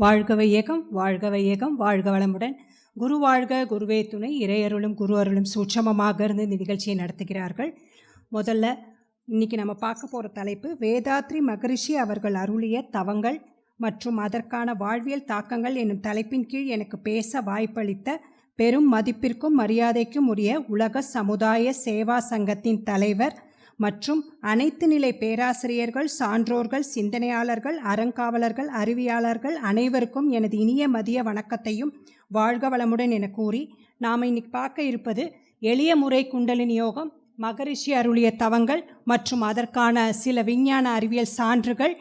வாழ்கவை இயக்கம் வாழ்கவை இயக்கம் வாழ்க வளமுடன். குரு வாழ்க குருவே துணை இறையருளும் குரு அருளும் சூட்சமமாக இருந்து இந்த நிகழ்ச்சியை நடத்துகிறார்கள். முதல்ல இன்னைக்கு நம்ம பார்க்க போகிற தலைப்பு வேதாத்ரி மகரிஷி அவர்கள் அருளிய தவங்கள் மற்றும் அதற்கான வாழ்வியல் தாக்கங்கள் என்னும் தலைப்பின் கீழ் எனக்கு பேச வாய்ப்பளித்த பெரும் மதிப்பிற்கும் மரியாதைக்கும் உரிய உலக சமுதாய சேவா சங்கத்தின் தலைவர் மற்றும் அனைத்து நிலை பேராசிரியர்கள் சான்றோர்கள் சிந்தனையாளர்கள் அறங்காவலர்கள் அறிவியாளர்கள் அனைவருக்கும் எனது இனிய மதிய வணக்கத்தையும் வாழ்க வளமுடன் என கூறி நாம் இன்னைக்கு பார்க்க இருப்பது எளிய முறை குண்டலின் யோகம் மகரிஷி அருளிய தவங்கள் மற்றும் அதற்கான சில விஞ்ஞான அறிவியல் சான்றுகள்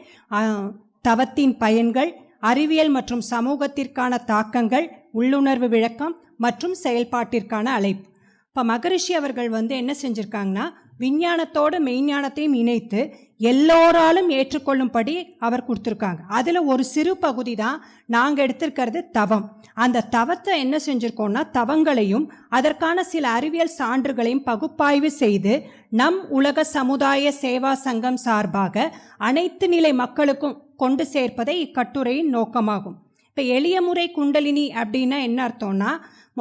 தவத்தின் பயன்கள் அறிவியல் மற்றும் சமூகத்திற்கான தாக்கங்கள் உள்ளுணர்வு விளக்கம் மற்றும் செயல்பாட்டிற்கான அழைப்பு. இப்போ மகரிஷி அவர்கள் வந்து என்ன செஞ்சுருக்காங்கன்னா விஞ்ஞானத்தோட மெய்ஞானத்தையும் இணைத்து எல்லோராலும் ஏற்றுக்கொள்ளும்படி அவர் கொடுத்துருக்காங்க. அதில் ஒரு சிறு பகுதி தான் நாங்கள் எடுத்திருக்கிறது தவம். அந்த தவத்தை என்ன செஞ்சுருக்கோம்னா தவங்களையும் அதற்கான சில அறிவியல் சான்றுகளையும் பகுப்பாய்வு செய்து நம் உலக சமுதாய சேவா சங்கம் சார்பாக அனைத்து நிலை மக்களுக்கும் கொண்டு சேர்ப்பதே இக்கட்டுரையின் நோக்கமாகும். இப்போ எளிய முறை குண்டலினி அப்படின்னா என்ன அர்த்தம்னா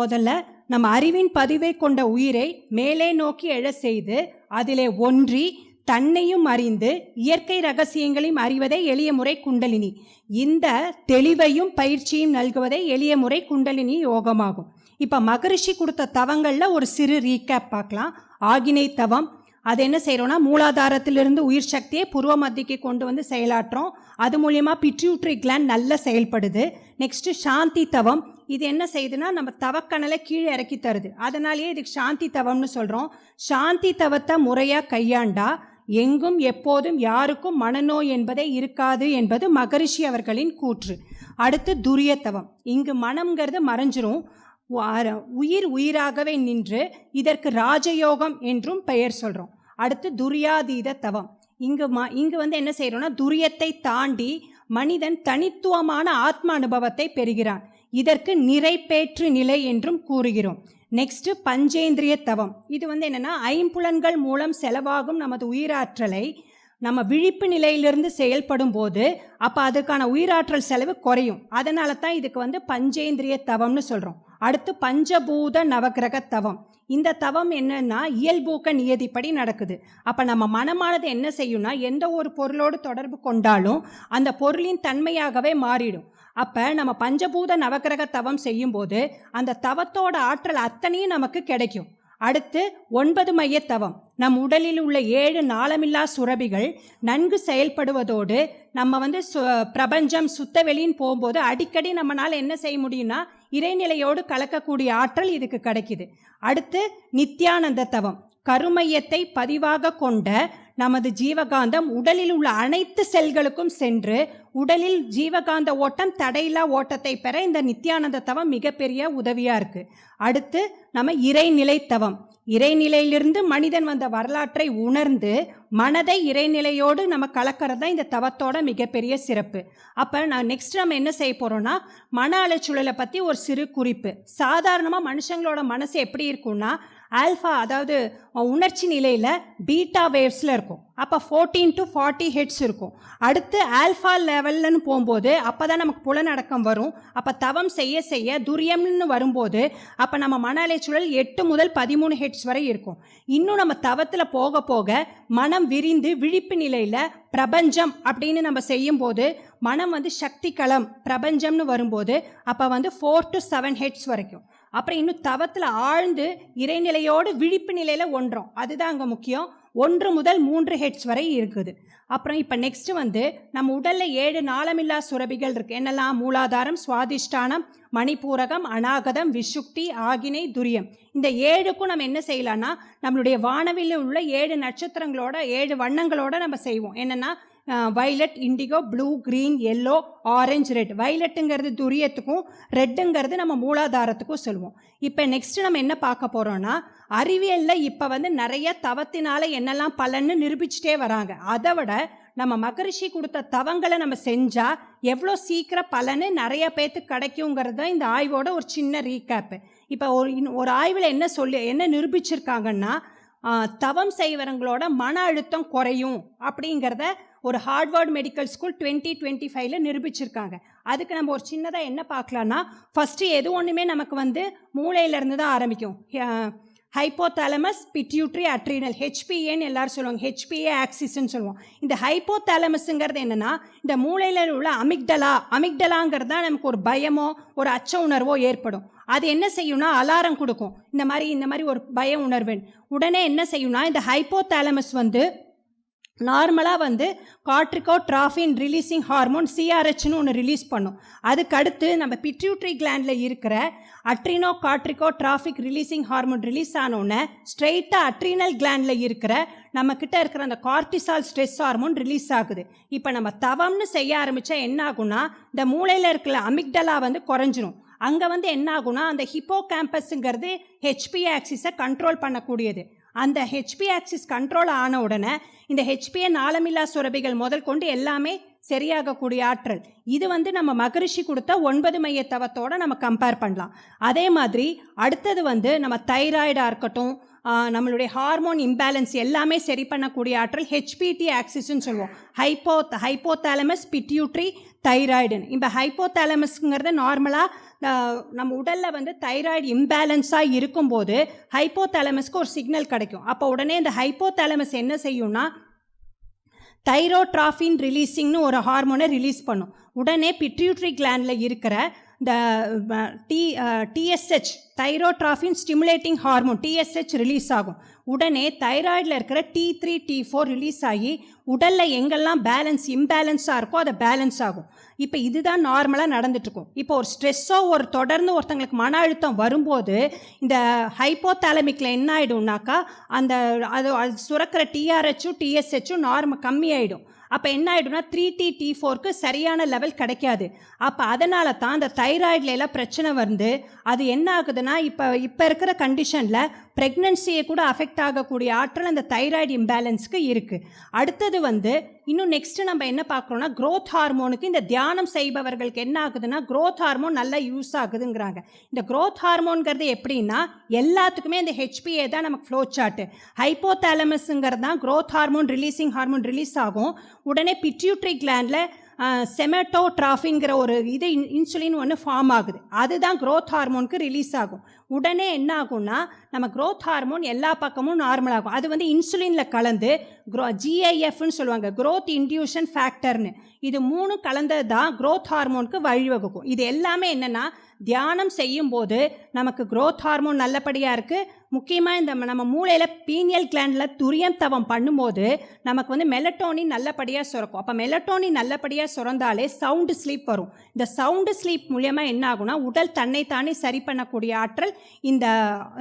முதல்ல நம்ம அறிவின் பதிவை கொண்ட உயிரை மேலே நோக்கி எழ செய்து அதிலே ஒன்றி தன்னையும் அறிந்து இயற்கை ரகசியங்களையும் அறிவதே எளிய முறை குண்டலினி. இந்த தெளிவையும் பயிற்சியும் நல்குவதே எளிய முறை குண்டலினி யோகமாகும். இப்போ மகரிஷி கொடுத்த தவங்களில் ஒரு சிறு ரீகேப் பார்க்கலாம். ஆகினை தவம் அது என்ன செய்கிறோம்னா மூலாதாரத்திலிருந்து உயிர் சக்தியை பூர்வ மத்திக்கு கொண்டு வந்து செயலாற்றுறோம். அது மூலியமாக பிட்யூட்ரி கிளாண்ட் நல்லா செயல்படுது. நெக்ஸ்ட்டு சாந்தி தவம் இது என்ன செய்யுதுன்னா நம்ம தவக்கணலை கீழே இறக்கி தருது. அதனாலேயே இதுக்கு சாந்தி தவம்னு சொல்கிறோம் சாந்தி தவத்தை முறையாக கையாண்டா எங்கும் எப்போதும் யாருக்கும் மனநோய் என்பதே இருக்காது என்பது மகரிஷி அவர்களின் கூற்று. அடுத்து துரிய தவம். இங்கு மனம்ங்கிறது மறைஞ்சிரும். உயிர் உயிராகவே நின்று இதற்கு ராஜயோகம் என்றும் பெயர் சொல்கிறோம் அடுத்து துரியாதீத தவம். இங்கு ம இங்கு வந்து என்ன செய்கிறோம்னா துரியத்தை தாண்டி மனிதன் தனித்துவமான ஆத்ம அனுபவத்தை பெறுகிறான். இதற்கு நிறைப்பேற்று நிலை என்றும் கூறுகிறோம். நெக்ஸ்ட் பஞ்சேந்திரிய தவம் இது வந்து என்னன்னா ஐம்புலன்கள் மூலம் செலவாகும் நமது உயிராற்றலை நம்ம விழிப்பு நிலையிலிருந்து செயல்படும் போது அப்போ அதுக்கான உயிராற்றல் செலவு குறையும். அதனால தான் இதுக்கு வந்து பஞ்சேந்திரிய தவம்னு சொல்கிறோம் அடுத்து பஞ்சபூத நவக்கிரக தவம் இந்த தவம் என்னன்னா இயல்பூக்க நியதிப்படி நடக்குது. அப்போ நம்ம மனமானது என்ன செய்யும்னா எந்த ஒரு பொருளோடு தொடர்பு கொண்டாலும் அந்த பொருளின் தன்மையாகவே மாறிடும். அப்போ நம்ம பஞ்சபூத நவக்கிரக தவம் செய்யும்போது அந்த தவத்தோட ஆற்றல் அத்தனையும் நமக்கு கிடைக்கும். அடுத்து ஒன்பது மைய தவம் நம் உடலில் உள்ள ஏழு நாளமில்லா சுரபிகள் நன்கு செயல்படுவதோடு நம்ம வந்து சு பிரபஞ்சம் சுத்தவெளின்னு போகும்போது அடிக்கடி நம்மளால் என்ன செய்ய முடியும்னா இறைநிலையோடு கலக்கக்கூடிய ஆற்றல் இதுக்கு கிடைக்குது. அடுத்து நித்யானந்த தவம் கருமையத்தை பதிவாக கொண்ட நமது ஜீவகாந்தம் உடலில் உள்ள அனைத்து செல்களுக்கும் சென்று உடலில் ஜீவகாந்த ஓட்டம் தடையில்லா ஓட்டத்தை பெற இந்த நித்யானந்த தவம் மிகப்பெரிய உதவியாக இருக்கு. அடுத்து நம்ம இறைநிலை தவம் இறைநிலையிலிருந்து மனிதன் வந்த வரலாற்றை உணர்ந்து மனதை இறைநிலையோடு நம்ம கலக்கிறது தான் இந்த தவத்தோட மிகப்பெரிய சிறப்பு. அப்போ நான் நெக்ஸ்ட் நம்ம என்ன செய்ய போகிறோம்னா மன அலைச்சூழலை பற்றி ஒரு சிறு குறிப்பு. சாதாரணமாக மனுஷங்களோட மனசு எப்படி இருக்கும்னா ஆல்ஃபா அதாவது உணர்ச்சி நிலையில் பீட்டா வேவ்ஸில் இருக்கும். அப்போ ஃபோர்டீன் டு ஃபார்ட்டி ஹெட்ஸ் இருக்கும். அடுத்து ஆல்ஃபா லெவல்லன்னு போகும்போது அப்போ தான் நமக்கு புலனடக்கம் வரும். அப்போ தவம் செய்ய செய்ய துரியம்னு வரும்போது அப்போ நம்ம மன அலைச்சூழல் எட்டு முதல் பதிமூணு ஹெட்ஸ் வரை இருக்கும். இன்னும் நம்ம தவத்தில் போக போக மனம் விரிந்து விழிப்பு நிலையில் பிரபஞ்சம் அப்படின்னு நம்ம செய்யும்போது மனம் வந்து சக்தி களம் பிரபஞ்சம்னு வரும்போது அப்போ வந்து ஃபோர் டு செவன் ஹெட்ஸ் வரைக்கும். அப்புறம் இன்னும் தவத்தில் ஆழ்ந்து இறைநிலையோடு விழிப்பு நிலையில் ஒன்றோம். அதுதான் அங்கே முக்கியம். ஒன்று முதல் மூன்று ஹெட்ஸ் வரை இருக்குது. அப்புறம் இப்போ நெக்ஸ்ட் வந்து நம்ம உடலில் ஏழு நாளமில்லா சுரபிகள் இருக்குது என்னெல்லாம்? மூலாதாரம் சுவாதிஷ்டானம் மணிப்பூரகம் அநாகதம் விஷுக்தி ஆகினை துரியம். இந்த ஏழுக்கும் நம்ம என்ன செய்யலாம்னா நம்மளுடைய வானவியில் உள்ள ஏழு நட்சத்திரங்களோட ஏழு வண்ணங்களோட நம்ம செய்வோம். என்னென்னா violet indigo blue green yellow orange red வைலட்டுங்கிறது துரியத்துக்கும் ரெட்டுங்கிறது நம்ம மூலாதாரத்துக்கும் சொல்லுவோம். இப்போ நெக்ஸ்ட்டு நம்ம என்ன பார்க்க போகிறோன்னா அறிவியலில் இப்போ வந்து நிறைய தவத்தினால என்னெல்லாம் பலன்னு நிரூபிச்சுட்டே வராங்க. அதை விட நம்ம மகரிஷி கொடுத்த தவங்களை நம்ம செஞ்சால் எவ்வளோ சீக்கிரம் பலனு நிறைய பேர்த்துக்கு கிடைக்குங்கிறது தான் இந்த ஆய்வோட ஒரு சின்ன ரீகேப்பு இப்போ ஒரு ஒரு ஆய்வில் என்ன சொல்லி என்ன நிரூபிச்சிருக்காங்கன்னா தவம் செய்வரங்களோட மன அழுத்தம் குறையும் அப்படிங்கிறத ஒரு Harvard medical school twenty twenty ஃபைவ்ல நிரூபிச்சிருக்காங்க. அதுக்கு நம்ம ஒரு சின்னதாக என்ன பார்க்கலான்னா ஃபஸ்ட்டு எது ஒன்றுமே நமக்கு வந்து மூளையிலேருந்து தான் ஆரம்பிக்கும். ஹைப்போதாலமஸ் பிட்யூட்ரி அட்ரினல் ஹெச்பிஏன்னு எல்லாரும் சொல்லுவாங்க. ஹெச்பிஏ ஆக்சிஸ்ன்னு சொல்லுவோம். இந்த ஹைப்போதாலமஸுங்கிறது என்னென்னா இந்த மூளையில் உள்ள அமிக்டலா அமிக்டலாங்கிறது தான் நமக்கு ஒரு பயமோ ஒரு அச்ச உணர்வோ ஏற்படும். அது என்ன செய்யும்னா அலாரம் கொடுக்கும். இந்த மாதிரி இந்த மாதிரி ஒரு பய உணர்வு. உடனே என்ன செய்யும்னா இந்த ஹைப்போதாலமஸ் வந்து நார்மலாக வந்து காட்ரிகோ ட்ராஃபின் ரிலீசிங் ஹார்மோன் சிஆர்ஹெச்னு ஒன்று ரிலீஸ் பண்ணும். அதுக்கு அடுத்து நம்ம பிட்யூட்ரி கிளாண்டில் இருக்கிற adrenocorticotrophic releasing hormone release ஆனோடனே ஸ்ட்ரெயிட்டாக அட்ரினல் கிளாண்டில் இருக்கிற நம்மக்கிட்ட இருக்கிற அந்த கார்டிசால் ஸ்ட்ரெஸ் ஹார்மோன் ரிலீஸ் ஆகுது. இப்போ நம்ம தவம்னு செய்ய ஆரம்பித்தா என்ன ஆகும்னா இந்த மூளையில் இருக்கிற அமிக்டலா வந்து குறைஞ்சிரும். அங்கே வந்து என்ன ஆகும்னா அந்த ஹிப்போ கேம்பஸுங்கிறது ஹெச்பி ஆக்சிஸை கண்ட்ரோல் பண்ணக்கூடியது. அந்த ஹெச்பி ஆக்சிஸ் கண்ட்ரோல் ஆன உடனே இந்த ஹெச்பியை நாளமில்லா சுரபிகள் முதல் கொண்டு எல்லாமே சரியாகக்கூடிய ஆற்றல். இது வந்து நம்ம மகரிஷி கொடுத்த ஒன்பது மைய தவத்தோட நம்ம கம்பேர் பண்ணலாம். அதே மாதிரி அடுத்தது வந்து நம்ம தைராய்டாக இருக்கட்டும் நம்மளுடைய ஹார்மோன் இம்பேலன்ஸ் எல்லாமே சரி பண்ணக்கூடிய ஆற்றல் ஹெச்பிடி ஆக்சிஸ்ன்னு சொல்லுவோம். ஹைப்போ ஹைப்போதாலமஸ் பிட்யூட்ரி தைராய்டுன்னு இப்போ ஹைப்போதாலமஸ்ங்கிறது நார்மலாக நம்ம உடலில் வந்து தைராய்டு இம்பேலன்ஸாக இருக்கும்போது ஹைப்போதாலமஸ்க்கு ஒரு சிக்னல் கிடைக்கும். அப்போ உடனே இந்த ஹைப்போதாலமஸ் என்ன செய்யும்னா தைரோட்ராஃபின் ரிலீஸிங்னு ஒரு ஹார்மோனை ரிலீஸ் பண்ணும். உடனே பிட்யூட்ரி கிளாண்டில் இருக்கிற இந்த T TSH thyrotrophin stimulating hormone TSH release ஆகும். உடனே தைராய்டில் இருக்கிற T three T four release ஆகி உடலில் எங்கெல்லாம் பேலன்ஸ் இம்பேலன்ஸாக இருக்கோ அது பேலன்ஸ் ஆகும். இப்போ இதுதான் நார்மலாக நடந்துட்டுருக்கும். இப்போ ஒரு ஸ்ட்ரெஸ்ஸோ ஒரு தொடர்ந்து ஒருத்தங்களுக்கு மன அழுத்தம் வரும்போது இந்த ஹைப்போதாலமிக்கில் என்ன ஆகிடும்னாக்கா அந்த அது அது சுரக்கிற டிஆர்ஹெச்சும் டிஎஸ்ஹெச்சும் நார்மல் கம்மியாயிடும். அப்போ என்ன ஆகிடும்னா த்ரீ டி டி ஃபோருக்கு சரியான லெவல் கிடைக்காது. அப்போ அதனால தான் அந்த தைராய்டில் எல்லாம் பிரச்சனை வந்து அது என்ன ஆகுதுன்னா இப்போ இப்போ இருக்கிற கண்டிஷனில் ப்ரெக்னென்சியை கூட அஃபெக்ட் ஆகக்கூடிய ஆற்றல் அந்த தைராய்டு இம்பேலன்ஸ்க்கு இருக்குது அடுத்தது வந்து இன்னும் நெக்ஸ்ட்டு நம்ம என்ன பார்க்குறோம்னா க்ரோத் ஹார்மோனுக்கு இந்த தியானம் செய்பவர்களுக்கு என்ன ஆகுதுன்னா க்ரோத் ஹார்மோன் நல்லா யூஸ் ஆகுதுங்கிறாங்க. இந்த க்ரோத் ஹார்மோன்கிறது எப்படின்னா எல்லாத்துக்குமே இந்த ஹெச்பிஏ தான் நமக்கு ஃப்ளோ சார்ட்டு ஹைப்போதாலமஸுங்கிறது தான் growth hormone releasing hormone release ஆகும். உடனே பிட்யூட்ரி கிளாண்டில் செமட்டோட்ராஃபிங்கிற ஒரு இது இன்சுலின் ஒன்று ஃபார்ம் ஆகுது. அதுதான் க்ரோத் ஹார்மோனுக்கு ரிலீஸ் ஆகும். உடனே என்ன ஆகும்னா நம்ம க்ரோத் ஹார்மோன் எல்லா பக்கமும் நார்மல் ஆகும். அது வந்து இன்சுலினில் கலந்து க்ரோ ஜிஐஎஃப்னு சொல்லுவாங்க க்ரோத் இன்டியூஷன் ஃபேக்டர்னு இது மூணு கலந்தது தான் க்ரோத் ஹார்மோனுக்கு வழிவகுக்கும். இது எல்லாமே என்னென்னா தியானம் செய்யும்போது நமக்கு க்ரோத் ஹார்மோன் நல்லபடியாக இருக்குது முக்கியமாக இந்த நம்ம மூளையில் பீனியல் கிளாண்டில் துரியம் தவம் பண்ணும்போது நமக்கு வந்து மெலட்டோனின் நல்லபடியாக சுரக்கும். அப்போ மெலட்டோனின் நல்லபடியாக சுரந்தாலே சவுண்டு ஸ்லீப் வரும். இந்த சவுண்டு ஸ்லீப் மூலியமாக என்ன ஆகும்னா உடல் தன்னைத்தானே சரி பண்ணக்கூடிய ஆற்றல் இந்த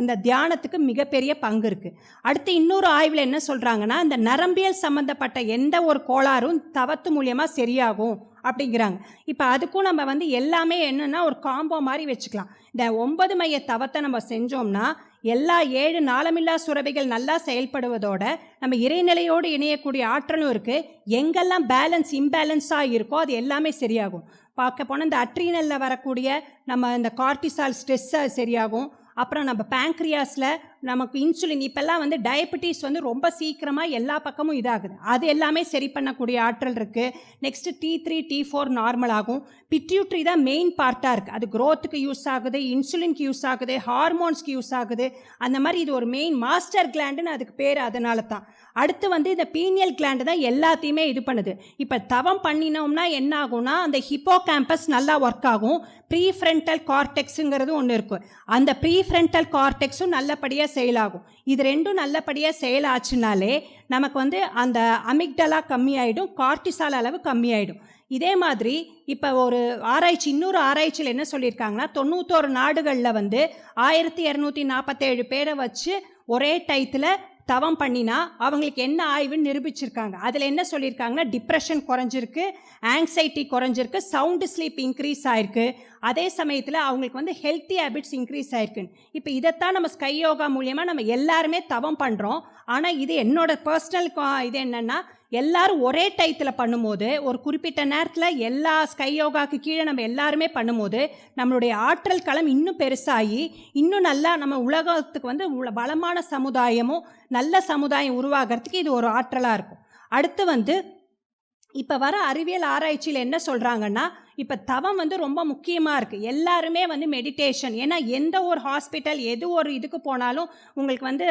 இந்த தியானத்துக்கு மிகப்பெரிய பங்கு இருக்குது அடுத்து இன்னொரு ஆய்வில் என்ன சொல்கிறாங்கன்னா இந்த நரம்பியல் சம்மந்தப்பட்ட எந்த ஒரு கோளாறும் தவத்து மூலியமாக சரியாகும் அப்படிங்கிறாங்க. இப்போ அதுக்கும் நம்ம வந்து எல்லாமே என்னென்னா ஒரு காம்போ மாதிரி வச்சுக்கலாம். இந்த ஒன்பது மைய தவத்தை நம்ம செஞ்சோம்னா எல்லா ஏழு நாளமில்லா சுரவைகள் நல்லா செயல்படுவதோட நம்ம இறைநிலையோடு இணையக்கூடிய ஆற்றலும் இருக்குது எங்கெல்லாம் பேலன்ஸ் இம்பேலன்ஸாக இருக்கோ அது எல்லாமே சரியாகும். பார்க்க போனால் இந்த அட்ரீனலில் வரக்கூடிய நம்ம இந்த கார்டிசால் ஸ்ட்ரெஸ்ஸை சரியாகும். அப்புறம் நம்ம பேங்க்ரியாஸில் நமக்கு இன்சுலின் இப்போல்லாம் வந்து டயபெட்டிஸ் வந்து ரொம்ப சீக்கிரமாக எல்லா பக்கமும் இதாகுது. அது எல்லாமே சரி பண்ணக்கூடிய ஆற்றல் இருக்குது next T three T four normal ஆகும். பிட்யூட்ரி தான் மெயின் பார்ட்டாக இருக்குது அது க்ரோத்துக்கு யூஸ் ஆகுது இன்சுலின்க்கு யூஸ் ஆகுது ஹார்மோன்ஸ்க்கு யூஸ் ஆகுது. அந்த மாதிரி இது ஒரு மெயின் மாஸ்டர் கிளாண்டுன்னு அதுக்கு பேர் அதனால தான். அடுத்து வந்து இந்த பீனியல் கிளாண்டு தான் எல்லாத்தையுமே இது பண்ணுது. இப்போ தவம் பண்ணினோம்னா என்ன ஆகும்னா அந்த ஹிப்போ கேம்பஸ் நல்லா ஒர்க் ஆகும். ப்ரீஃப்ரெண்டல் கார்டெக்ஸுங்கிறது ஒன்று இருக்கும் அந்த ப்ரீஃப்ரண்டல் கார்டெக்ஸும் நல்லபடியாக செயலாகும். இது ரெண்டும் நல்லபடியாக செயலாச்சுனாலே நமக்கு வந்து அந்த அமிக்டலா கம்மியாயிடும் கார்டிசால் அளவு கம்மியாயிடும். இதே மாதிரி இப்போ ஒரு ஆராய்ச்சி இன்னொரு ஆராய்ச்சியில் என்ன சொல்லியிருக்காங்கன்னா தொண்ணூத்தோரு நாடுகளில் வந்து ஆயிரத்தி இரநூத்தி நாற்பத்தேழு பேரை வச்சு ஒரே டயத்தில் தவம் பண்ணினா அவங்களுக்கு என்ன ஆய்வுன்னு நிரூபிச்சிருக்காங்க. அதில் என்ன சொல்லியிருக்காங்கன்னா டிப்ரெஷன் குறைஞ்சிருக்கு ஆங்ஸைட்டி குறைஞ்சிருக்கு சவுண்டு ஸ்லீப் இன்க்ரீஸ் ஆயிருக்கு. அதே சமயத்தில் அவங்களுக்கு வந்து ஹெல்த்தி ஹேபிட்ஸ் இன்க்ரீஸ் ஆயிருக்குன்னு. இப்போ இதைத்தான் நம்ம ஸ்கை யோகா மூலியமாக நம்ம எல்லாருமே தவம் பண்ணுறோம் ஆனால் இது என்னோட பர்சனல் இது என்னென்னா எல்லாரும் ஒரே டயத்தில் பண்ணும்போது ஒரு குறிப்பிட்ட நேரத்தில் எல்லா ஸ்கை யோகாக்கு கீழே நம்ம எல்லாருமே பண்ணும்போது நம்மளுடைய ஆற்றல் களம் இன்னும் பெருசாகி இன்னும் நல்லா நம்ம உலகத்துக்கு வந்து உள்ள பலமான சமுதாயமும் நல்ல சமுதாயம் உருவாகிறதுக்கு இது ஒரு ஆற்றலாக இருக்கும். அடுத்து வந்து இப்போ வர அறிவியல் ஆராய்ச்சியில் என்ன சொல்கிறாங்கன்னா இப்போ தவம் வந்து ரொம்ப முக்கியமாக இருக்குது எல்லாருமே வந்து மெடிடேஷன் ஏன்னா எந்த ஒரு ஹாஸ்பிட்டல் எது ஒரு இதுக்கு போனாலும் உங்களுக்கு வந்து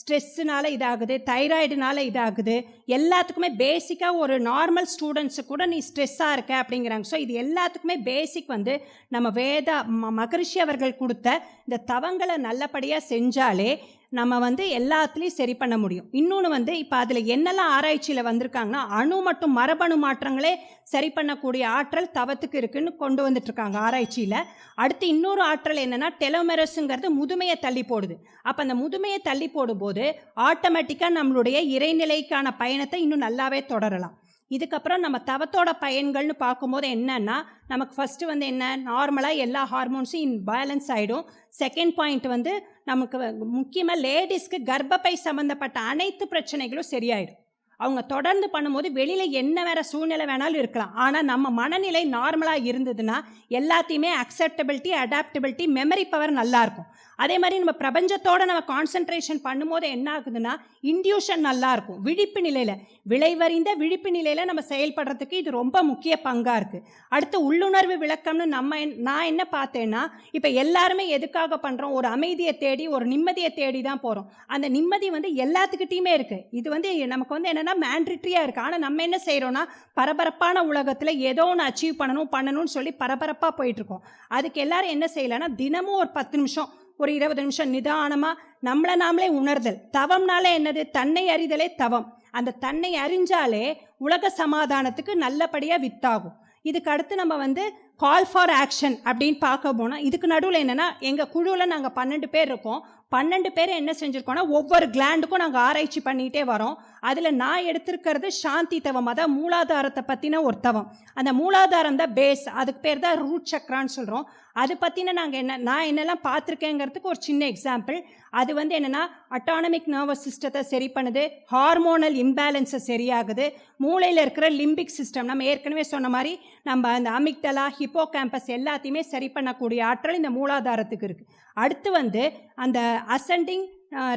ஸ்ட்ரெஸ்ஸுனால இதாகுது தைராய்டுனால இதாகுது. எல்லாத்துக்குமே பேசிக்காக ஒரு நார்மல் ஸ்டூடெண்ட்ஸு கூட நீ ஸ்ட்ரெஸ்ஸாக இருக்க அப்படிங்கிறாங்க. ஸோ இது எல்லாத்துக்குமே பேசிக் வந்து நம்ம வேதா ம மகரிஷி அவர்கள் கொடுத்த இந்த தவங்களை நல்லபடியாக செஞ்சாலே நம்ம வந்து எல்லாத்துலேயும் சரி பண்ண முடியும். இன்னொன்று வந்து இப்போ அதில் என்னெல்லாம் ஆராய்ச்சியில் வந்திருக்காங்கன்னா அணு மற்றும் மரபணு மாற்றங்களே சரி பண்ணக்கூடிய ஆற்றல் தவத்துக்கு இருக்குன்னு கொண்டு வந்துட்டுருக்காங்க ஆராய்ச்சியில். அடுத்து இன்னொரு ஆற்றல் என்னென்னா டெலோமெரஸுங்கிறது முதுமையை தள்ளி போடுது. அப்போ அந்த முதுமையை தள்ளி போடும்போது ஆட்டோமேட்டிக்காக நம்மளுடைய இறைநிலைக்கான பயணத்தை இன்னும் நல்லாவே தொடரலாம். இதுக்கப்புறம் நம்ம தவத்தோட பயன்கள்னு பார்க்கும்போது என்னன்னா நமக்கு ஃபஸ்ட்டு வந்து என்ன? நார்மலாக எல்லா ஹார்மோன்ஸும் இன் பேலன்ஸ் ஆகிடும் செகண்ட் பாயிண்ட் வந்து நமக்கு முக்கியமாக லேடிஸ்க்கு கர்ப்பப்பை சம்மந்தப்பட்ட அனைத்து பிரச்சனைகளும் சரியாயிடும். அவங்க தொடர்ந்து பண்ணும்போது வெளியில் என்ன வேற சூழ்நிலை வேணாலும் இருக்கலாம். ஆனால் நம்ம மனநிலை நார்மலாக இருந்ததுன்னா எல்லாத்தையுமே அக்செப்டபிலிட்டி அடாப்டபிலிட்டி மெமரி பவர் நல்லாயிருக்கும் அதே மாதிரி நம்ம பிரபஞ்சத்தோட நம்ம கான்சென்ட்ரேஷன் பண்ணும்போது என்ன ஆகுதுன்னா இன்டியூஷன் நல்லா இருக்கும். விழிப்பு நிலையில் விளைவறிந்த விழிப்பு நிலையில் நம்ம செயல்படுறதுக்கு இது ரொம்ப முக்கிய பங்காக இருக்குது அடுத்து உள்ளுணர்வு விளக்கம்னு நம்ம என்- நான் என்ன பார்த்தேன்னா இப்போ எல்லாருமே எதுக்காக பண்ணுறோம் ஒரு அமைதியை தேடி ஒரு நிம்மதியை தேடி தான் போகிறோம் அந்த நிம்மதி வந்து எல்லாத்துக்கிட்டையுமே இருக்குது இது வந்து நமக்கு வந்து என்னென்னா மேண்ட்ரிட்ரியாக இருக்குது ஆனால் நம்ம என்ன செய்கிறோன்னா பரபரப்பான உலகத்தில் ஏதோ ஒன்று அச்சீவ் பண்ணணும் பண்ணணும்னு சொல்லி பரபரப்பாக போயிட்டுருக்கோம் அதுக்கு எல்லாரும் என்ன செய்யலைன்னா தினமும் ஒரு பத்து நிமிஷம் ஒரு இருபது நிமிஷம் நிதானமாக நம்மளை நாமளே உணர்தல். தவம்னாலே என்னது? தன்னை அறிதலே தவம். அந்த தன்னை அறிஞ்சாலே உலக சமாதானத்துக்கு நல்லபடியாக வித்தாகும். இதுக்கு அடுத்து நம்ம வந்து கால் ஃபார் ஆக்ஷன் அப்படின்னு பார்க்க போனால் இதுக்கு நடுவில் என்னென்னா எங்கள் குழுவில் நாங்கள் பன்னெண்டு பேர் இருக்கோம். பன்னெண்டு பேர் என்ன செஞ்சுருக்கோம்னா ஒவ்வொரு கிளாண்டுக்கும் நாங்கள் ஆராய்ச்சி பண்ணிகிட்டே வரோம். அதில் நான் எடுத்திருக்கிறது சாந்தி தவம் அதான் மூலாதாரத்தை பற்றின ஒரு தவம். அந்த மூலாதாரம் தான் பேஸ் அதுக்கு பேர் தான் ரூட் சக்ரான்னு சொல்கிறோம் அது பற்றின நாங்கள் என்ன நான் என்னெல்லாம் பார்த்துருக்கேங்கிறதுக்கு ஒரு சின்ன எக்ஸாம்பிள் அது வந்து என்னென்னா அட்டானமிக் நர்வஸ் சிஸ்டத்தை சரி பண்ணுது ஹார்மோனல் இம்பேலன்ஸை சரியாகுது மூளையில் இருக்கிற லிம்பிக் சிஸ்டம் நம்ம ஏற்கனவே சொன்ன மாதிரி நம்ம அந்த அமிக்தலா ஹிப்போ கேம்பஸ் எல்லாத்தையுமே சரி பண்ணக்கூடிய ஆற்றல் இந்த மூலாதாரத்துக்கு இருக்குது அடுத்து வந்து அந்த அசண்டிங்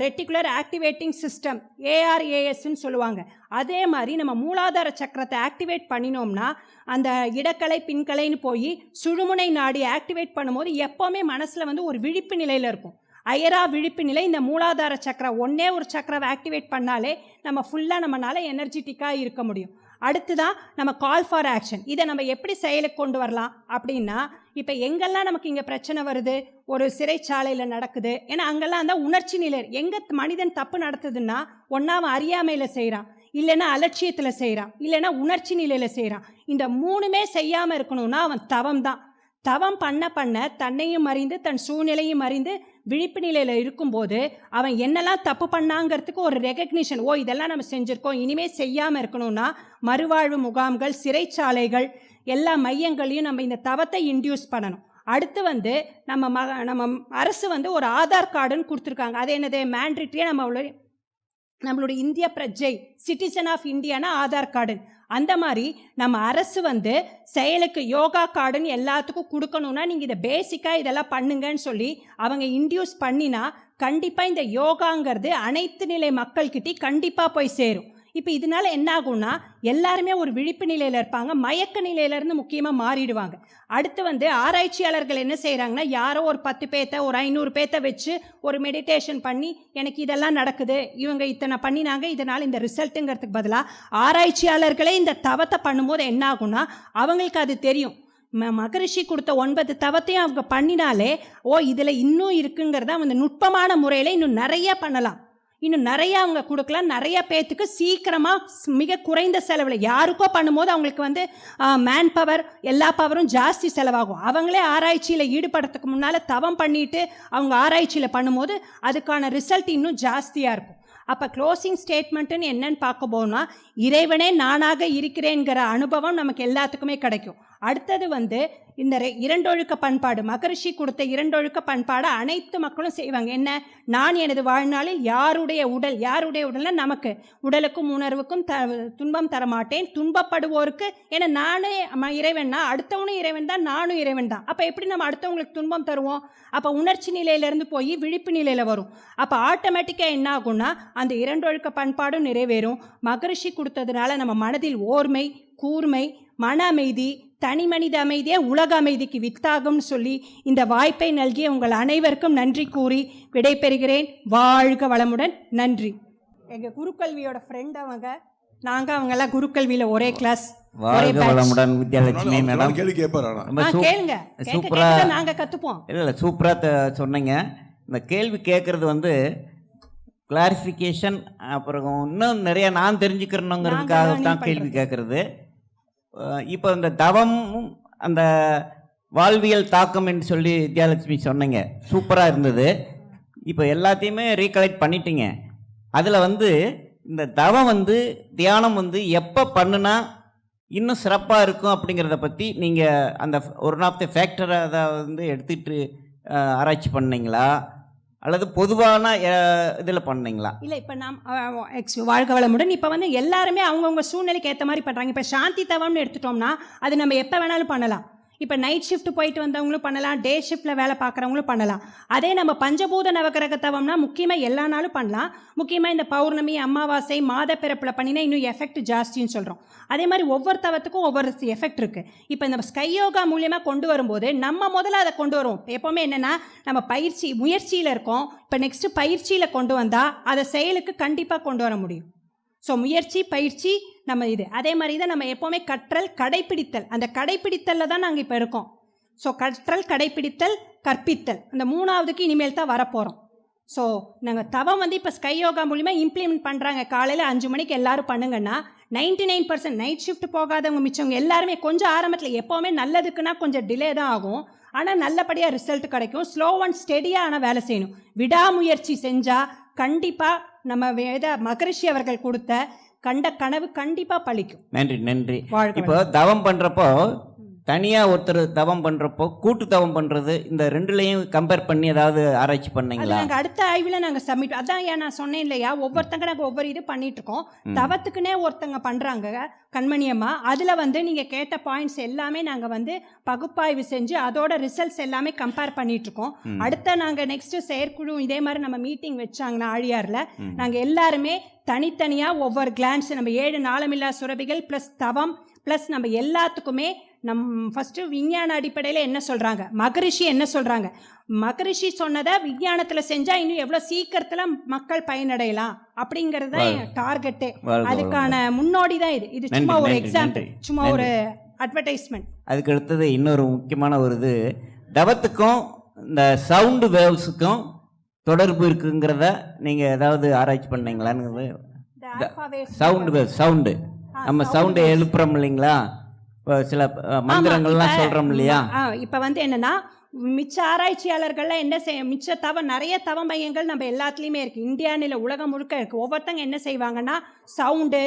ரெட்டிகுலர் ஆக்டிவேட்டிங் சிஸ்டம் ஏஆர்ஏஎஸ்ன்னு சொல்லுவாங்க. அதே மாதிரி நம்ம மூலாதார சக்கரத்தை ஆக்டிவேட் பண்ணினோம்னா அந்த இடக்கலை பின்கலைன்னு போய் சுழுமுனை நாடி ஆக்டிவேட் பண்ணும்போது எப்போவுமே மனசில் வந்து ஒரு விழிப்பு நிலையில் இருக்கும். அயரா விழிப்பு நிலை இந்த மூலாதார சக்கரம் ஒன்றே ஒரு சக்கரம் ஆக்டிவேட் பண்ணாலே நம்ம ஃபுல்லாக நம்மளால் எனர்ஜிட்டிக்காக இருக்க முடியும். அடுத்து தான் நம்ம கால் ஃபார் ஆக்ஷன் இதை நம்ம எப்படி செயலுக்கு கொண்டு வரலாம் அப்படின்னா இப்போ எங்கெல்லாம் நமக்கு இங்கே பிரச்சனை வருது? ஒரு சிறைச்சாலையில் நடக்குது. ஏன்னா அங்கெல்லாம் அந்த உணர்ச்சி நிலை. எங்கே மனிதன் தப்பு நடத்துதுன்னா ஒன்றா அவன் அறியாமையில் செய்கிறான் இல்லைன்னா அலட்சியத்தில் செய்கிறான் இல்லைன்னா உணர்ச்சி நிலையில் செய்கிறான் இந்த மூணுமே செய்யாமல் இருக்கணும்னா அவன் தவம் தான் தவம் பண்ண பண்ண தன்னையும் அறிந்து தன் சூழ்நிலையும் அறிந்து விழிப்பு நிலையில் இருக்கும்போது அவன் என்னெல்லாம் தப்பு பண்ணாங்கிறதுக்கு ஒரு ரெகக்னிஷன் ஓ இதெல்லாம் நம்ம செஞ்சுருக்கோம். இனிமேல் செய்யாமல் இருக்கணும்னா மறுவாழ்வு முகாம்கள் சிறைச்சாலைகள் எல்லா மையங்களையும் நம்ம இந்த தவத்தை இன்டியூஸ் பண்ணணும். அடுத்து வந்து நம்ம மக நம்ம அரசு வந்து ஒரு ஆதார் கார்டுன்னு கொடுத்துருக்காங்க. அது என்னது? மேண்ட்ரிட்டியாக நம்மளுடைய நம்மளுடைய இந்திய பிரஜை சிட்டிசன் ஆஃப் இந்தியானா ஆதார் கார்டு அந்த மாதிரி நம்ம அரசு வந்து செயலுக்கு யோகா கார்டுன்னு எல்லாத்துக்கும் கொடுக்கணும்னா நீங்கள் இதை பேசிக்காக இதெல்லாம் பண்ணுங்கன்னு சொல்லி அவங்க இன்டியூஸ் பண்ணினா கண்டிப்பாக இந்த யோகாங்கிறது அனைத்து நிலை மக்கள்கிட்டயும் கண்டிப்பாக போய் சேரும். இப்போ இதனால என்ன ஆகும்னா எல்லாருமே ஒரு விழிப்பு நிலையில் இருப்பாங்க மயக்க நிலையிலேருந்து முக்கியமாக மாறிடுவாங்க. அடுத்து வந்து ஆராய்ச்சியாளர்கள் என்ன செய்கிறாங்கன்னா யாரோ ஒரு பத்து பேத்த ஒரு ஐநூறு பேத்த வச்சு ஒரு மெடிடேஷன் பண்ணி எனக்கு இதெல்லாம் நடக்குது இவங்க இத்தனை பண்ணினாங்க இதனால் இந்த ரிசல்ட்டுங்கிறதுக்கு பதிலாக ஆராய்ச்சியாளர்களே இந்த தவத்தை பண்ணும்போது என்ன ஆகும்னா அவங்களுக்கு அது தெரியும். மகரிஷி கொடுத்த ஒன்பது தவத்தையும் அவங்க பண்ணினாலே ஓ இதில் இன்னும் இருக்குங்கிறத அந்த நுட்பமான முறையில் இன்னும் நிறைய பண்ணலாம். இன்னும் நிறையா அவங்க கொடுக்கலாம். நிறைய பேர்த்துக்கு சீக்கிரமாக மிக குறைந்த செலவில் யாருக்கோ பண்ணும்போது அவங்களுக்கு வந்து மேன் பவர் எல்லா பவரும் ஜாஸ்தி செலவாகும். அவங்களே ஆராய்ச்சியில் ஈடுபடுறதுக்கு முன்னால் தவம் பண்ணிட்டு அவங்க ஆராய்ச்சியில் பண்ணும்போது அதுக்கான ரிசல்ட் இன்னும் ஜாஸ்தியாக இருக்கும். அப்போ க்ளோசிங் ஸ்டேட்மெண்ட்டுன்னு என்னன்னு பார்க்க போனால் இறைவனே நானாக இருக்கிறேங்கிற அனுபவம் நமக்கு எல்லாத்துக்குமே கிடைக்கும். அடுத்தது வந்து இந்த இரண்டொழுக்க பண்பாடு. மகரிஷி கொடுத்த இரண்டொழுக்க பண்பாடை அனைத்து மக்களும் செய்வாங்க. என்ன? நான் எனது வாழ்நாளில் யாருடைய உடல் யாருடைய உடல்னா நமக்கு. உடலுக்கும் உணர்வுக்கும் த துன்பம் தரமாட்டேன். துன்பப்படுவோருக்கு ஏன்னா நானே ம- இறைவன்னா அடுத்தவனும் இறைவன் தான் நானும் இறைவன் தான். அப்போ எப்படி நம்ம அடுத்தவங்களுக்கு துன்பம் தருவோம்? அப்போ உணர்ச்சி நிலையிலேருந்து போய் விழிப்பு நிலையில் வரும். அப்போ ஆட்டோமேட்டிக்காக என்ன ஆகும்னா அந்த இரண்டொழுக்க பண்பாடும் நிறைவேறும். மகரிஷி கொடுத்ததுனால நம்ம மனதில் ஓர்மை கூர்மை மன அமைதி தனி மனித அமைதியே உலக அமைதிக்கு வித்தாகும்னு சொல்லி இந்த வாய்ப்பை நல்கிய உங்கள் அனைவருக்கும் நன்றி கூறி விடைபெறுகிறேன். வாழ்க வளமுடன். நன்றி. எங்கள் குருக்கல்வியோட ஃப்ரெண்ட் அவங்க. நாங்கள் அவங்கெல்லாம் குருக்கல்வியில் ஒரே கிளாஸ் ஒரே வாழ்க batch. வளமுடன் வித்யாலட்சுமி மேடம் கேள்வி கேளுங்க. கேட்க சூப்பரா கேட்க நாங்கள் கற்றுப்போம் இல்லை இல்லை சூப்பராக சொன்னீங்க. இந்த கேள்வி கேட்குறது வந்து கிளாரிஃபிகேஷன் அப்புறம் இன்னும் நிறைய நான் தெரிஞ்சுக்கிறணுங்கிறதுக்காக நாங்க தான் கேள்வி. கேட்குறது. இப்போ இந்த தவமும் அந்த வாழ்வியல் தாக்கம் என்று சொல்லி வித்யாலட்சுமி சொன்னீங்க. சூப்பராக இருந்தது. இப்போ எல்லாத்தையுமே ரீகலெக்ட் பண்ணிட்டீங்க. அதில் வந்து இந்த தவம் வந்து தியானம் வந்து எப்போ பண்ணுனா இன்னும் சிறப்பாக இருக்கும் அப்படிங்கிறத பற்றி நீங்கள் அந்த ஒன் ஆஃப் த ஃபேக்டரை அதை வந்து எடுத்துகிட்டு ஆராய்ச்சி பண்ணீங்களா? அல்லது பொதுவான இதில் பண்ணீங்களா? இல்லை இப்போ நாம் வாழ்க வளமுடன். இப்போ வந்து எல்லாருமே அவங்கவுங்க சூழ்நிலைக்கு ஏற்ற மாதிரி பண்ணுறாங்க இப்போ சாந்தி தவம்னு எடுத்துட்டோம்னா அது நம்ம எப்போ வேணாலும் பண்ணலாம். இப்போ நைட் ஷிஃப்ட் போயிட்டு வந்தவங்களும் பண்ணலாம் டே ஷிஃப்ட்டில் வேலை பார்க்குறவங்களும் பண்ணலாம். அதே நம்ம பஞ்சபூத நவக்கிரக தவம்னா முக்கியமாக எல்லா நாளும் பண்ணலாம். முக்கியமாக இந்த பௌர்ணமி அமாவாசை மாத பிறப்பில் பண்ணினா இன்னும் எஃபெக்ட் ஜாஸ்தின்னு சொல்கிறோம் அதே மாதிரி ஒவ்வொரு தவத்துக்கும் ஒவ்வொரு எஃபெக்ட் இருக்குது இப்போ இந்த ஸ்கை யோகா மூலியமாக கொண்டு வரும்போது நம்ம முதல்ல அதை கொண்டு வருவோம். எப்போவுமே என்னென்னா நம்ம பயிற்சி முயற்சியில் இருக்கோம். இப்போ நெக்ஸ்ட்டு பயிற்சியில் கொண்டு வந்தால் அதை செயலுக்கு கண்டிப்பாக கொண்டு வர முடியும். ஸோ முயற்சி பயிற்சி நம்ம இது. அதே மாதிரி தான் நம்ம எப்போவுமே கற்றல் கடைப்பிடித்தல். அந்த கடைப்பிடித்தலில் தான் நாங்கள் இப்போ இருக்கோம். ஸோ கற்றல் கடைப்பிடித்தல் கற்பித்தல். அந்த மூணாவதுக்கு இனிமேல் தான் வரப்போகிறோம் ஸோ நாங்கள் தவம் வந்து இப்போ ஸ்கை யோகா மூலிமா இம்ப்ளிமெண்ட் பண்ணுறாங்க காலையில் அஞ்சு மணிக்கு எல்லாரும் பண்ணுங்கன்னா ninety nine percent night shift போகாதவங்க மிச்சவங்க எல்லாருமே கொஞ்சம் ஆரம்பத்தில் எப்போவுமே நல்லதுக்குன்னா கொஞ்சம் டிலே தான் ஆகும். ஆனால் நல்லபடியாக ரிசல்ட் கிடைக்கும். ஸ்லோ அண்ட் ஸ்டெடியாக ஆனால் வேலை செய்யணும். விடாமுயற்சி செஞ்சால் கண்டிப்பாக நம்ம வேத மகரிஷி அவர்கள் கொடுத்த கண்ட கனவு கண்டிப்பாக பலிக்கும் நன்றி நன்றி. இப்போ தவம் பண்ணுறப்போ தனியாக ஒருத்தர் தவம் பண்ணுறப்போ கூட்டு தவம் பண்ணுறது இந்த ரெண்டுலேயும் கம்பேர் பண்ணி ஏதாவது ஆராய்ச்சி பண்ணீங்களா? நாங்கள் அடுத்த ஆய்வில் நாங்கள் சப்மிட் அதான் ஏன் நான் சொன்னேன் இல்லையா? ஒவ்வொருத்தங்க நாங்கள் ஒவ்வொரு இது பண்ணிட்டு இருக்கோம் ம். தவத்துக்குனே ஒருத்தங்க பண்ணுறாங்க கண்மணியம்மா அதில் வந்து நீங்கள் கேட்ட பாயிண்ட்ஸ் எல்லாமே நாங்கள் வந்து பகுப்பாய்வு செஞ்சு அதோட ரிசல்ட்ஸ் எல்லாமே கம்பேர் பண்ணிட்டு இருக்கோம். அடுத்த நாங்கள் நெக்ஸ்ட் செயற்குழு இதே மாதிரி நம்ம மீட்டிங் வச்சாங்கன்னா ஆழியாரில். நாங்கள் எல்லாருமே தனித்தனியாக ஒவ்வொரு கிளான்ஸ் நம்ம ஏழு நாளமில்லா சுரபிகள் ப்ளஸ் தவம் ப்ளஸ் நம்ம எல்லாத்துக்குமே நம் ஃபஸ்ட்டு விஞ்ஞான அடிப்படையில் என்ன சொல்கிறாங்க மகரிஷி என்ன சொல்கிறாங்க மகரிஷி சொன்னதை விஞ்ஞானத்தில் செஞ்சால் இன்னும் எவ்வளோ சீக்கிரத்தில் மக்கள் பயனடையலாம் அப்படிங்கிறது தான். டார்கெட்டே அதுக்கான முன்னோடி தான் இது. இது சும்மா ஒரு எக்ஸாம்பிள் சும்மா. ஒரு அட்வர்டைஸ்மெண்ட் அதுக்கு அடுத்தது இன்னொரு முக்கியமான ஒரு இது. தவத்துக்கும் இந்த சவுண்டு வேவ்ஸுக்கும் தொடர்பு இருக்குங்கிறத நீங்கள் ஏதாவது ஆராய்ச்சி பண்ணீங்களான்னு சவுண்டு சவுண்டு நம்ம சவுண்டை எழுப்புறோம் இல்லைங்களா? இப்போ சில மந்திரங்கள்லாம் சொல்கிறோம் இல்லையா? இப்போ வந்து என்னன்னா மிச்ச ஆராய்ச்சியாளர்கள்லாம் என்ன செய்ய மிச்ச தவ நிறைய தவ மையங்கள் நம்ம எல்லாத்துலேயுமே இருக்குது இந்தியானில் உலகம் முழுக்க இருக்குது ஒவ்வொருத்தங்க என்ன செய்வாங்கன்னா சவுண்டு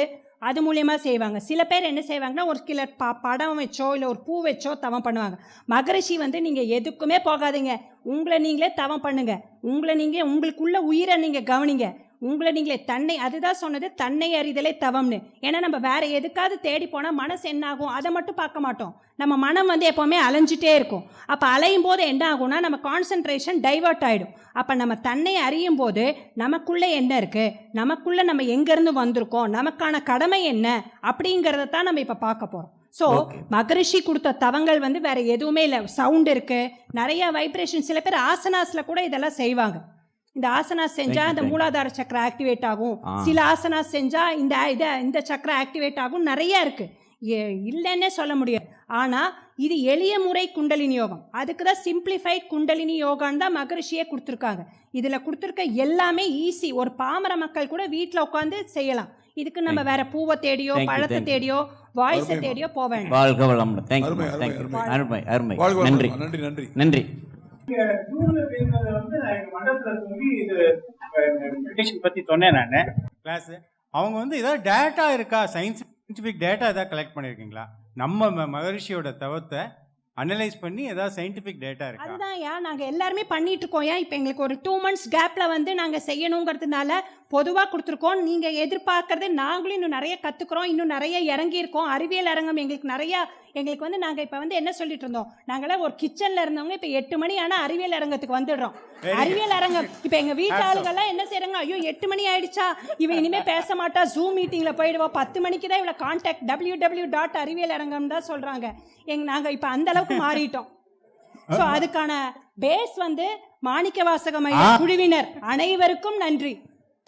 அது மூலயமா செய்வாங்க. சில பேர் என்ன செய்வாங்கன்னா ஒரு சில ப படம் வச்சோ இல்லை ஒரு பூ வச்சோ தவம் பண்ணுவாங்க. மகரிஷி வந்து நீங்கள் எதுக்குமே போகாதீங்க. உங்களை நீங்களே தவம் பண்ணுங்க. உங்களை நீங்கள் உங்களுக்குள்ள உயிரை நீங்கள் கவனிங்க. உங்களை நீங்களே தன்னை அதுதான் சொன்னது தன்னை அறிதலே தவம்னு. ஏன்னா நம்ம வேற எதுக்காவது தேடி போனால் மனசு என்ன ஆகும்? அதை மட்டும் பார்க்க மாட்டோம். நம்ம மனம் வந்து எப்போவுமே அலைஞ்சிட்டே இருக்கும். அப்போ அலையும் போது என்ன ஆகும்னா நம்ம கான்சன்ட்ரேஷன் டைவர்ட் ஆகிடும் அப்போ நம்ம தன்னை அறியும் போது நமக்குள்ளே என்ன இருக்குது நமக்குள்ளே நம்ம எங்கேருந்து வந்திருக்கோம்? நமக்கான கடமை என்ன? அப்படிங்கிறத தான் நம்ம இப்போ பார்க்க போகிறோம் ஸோ. மகரிஷி கொடுத்த தவங்கள் வந்து வேற எதுவுமே இல்லை. சவுண்ட் இருக்கு. நிறைய வைப்ரேஷன் சில பேர் ஆசனாஸ்ல கூட இதெல்லாம் செய்வாங்க. இந்த ஆசனாஸ் செஞ்சா இந்த. மூலாதார சக்கரம் ஆக்டிவேட் ஆகும். சில ஆசனாஸ் செஞ்சா இந்த இத இந்த சக்கரம் ஆக்டிவேட் ஆகும். நிறைய இருக்கு. இல்லைன்னே சொல்ல முடியாது. ஆனா இது எளிய முறை குண்டலினி யோகம். அதுக்கு தான் சிம்பிளிஃபைட் குண்டலினி யோகான்னு தான் மகரிஷியே கொடுத்துருக்காங்க. இதில் கொடுத்துருக்க எல்லாமே ஈஸி ஒரு பாமர மக்கள் கூட வீட்டில் உட்காந்து செய்யலாம். இதுக்கு நம்ம வேற பூவை தேடியோ பழத்தை. தேடியோ வாய்ஸை. தேடியோ போக வேண்டாம் வாழ்க. நன்றி நன்றி. நன்றி. ஜூன்ல பேசுனது வந்து நான் எங்க மண்டபத்துல சொல்லி இது மெடிடேஷன் பத்தி சொன்னேன் நான். கிளாஸ் அவங்க வந்து ஏதாவது டேட்டா இருக்கா? சயின்டிஃபிக் டேட்டா ஏதாவது கலெக்ட் பண்ணியிருக்கீங்களா நம்ம ம- மகரிஷியோட தவத்தை அனலைஸ் பண்ணி ஏதாவது சயின்டிஃபிக் டேட்டா இருக்கா? அதுதான் ஏன் நாங்கள் எல்லாருமே பண்ணிட்டு இருக்கோம் ஏன் இப்போ எங்களுக்கு ஒரு டூ மந்த்ஸ் கேப்பில் வந்து நாங்கள் செய்யணுங்கிறதுனால பொதுவாக கொடுத்துருக்கோம். நீங்கள் எதிர்பார்க்கறது நாங்களும் இன்னும் நிறைய கற்றுக்குறோம் இன்னும் நிறைய இறங்கியிருக்கோம். அறிவியல் அரங்கம் எங்களுக்கு நிறைய எங்களுக்கு வந்து நாங்க இப்ப வந்து என்ன சொல்லிட்டு இருந்தோம்? நாங்களாம் ஒரு கிச்சன்ல இருந்தவங்க இப்ப எட்டு மணி ஆனா அறிவியல் அரங்கத்துக்கு வந்துடுறோம். அறிவியல் அரங்கம். இப்ப எங்க வீட்டு ஆளுங்கெல்லாம் என்ன செய்றாங்க? ஐயோ எட்டு மணி ஆயிடுச்சா? இவன் இனிமே பேச மாட்டா. ஜூம் மீட்டிங்ல போயிடுவா. பத்து மணிக்கு தான் இவளை கான்டாக்ட் டபிள்யூ டபிள்யூ டாட் அறிவியல் அரங்கம் தான் சொல்றாங்க. எங்க நாங்க இப்ப அந்த அளவுக்கு மாறிட்டோம். ஸோ அதுக்கான பேஸ் வந்து மாணிக்க வாசக குழுவினர். அனைவருக்கும் நன்றி.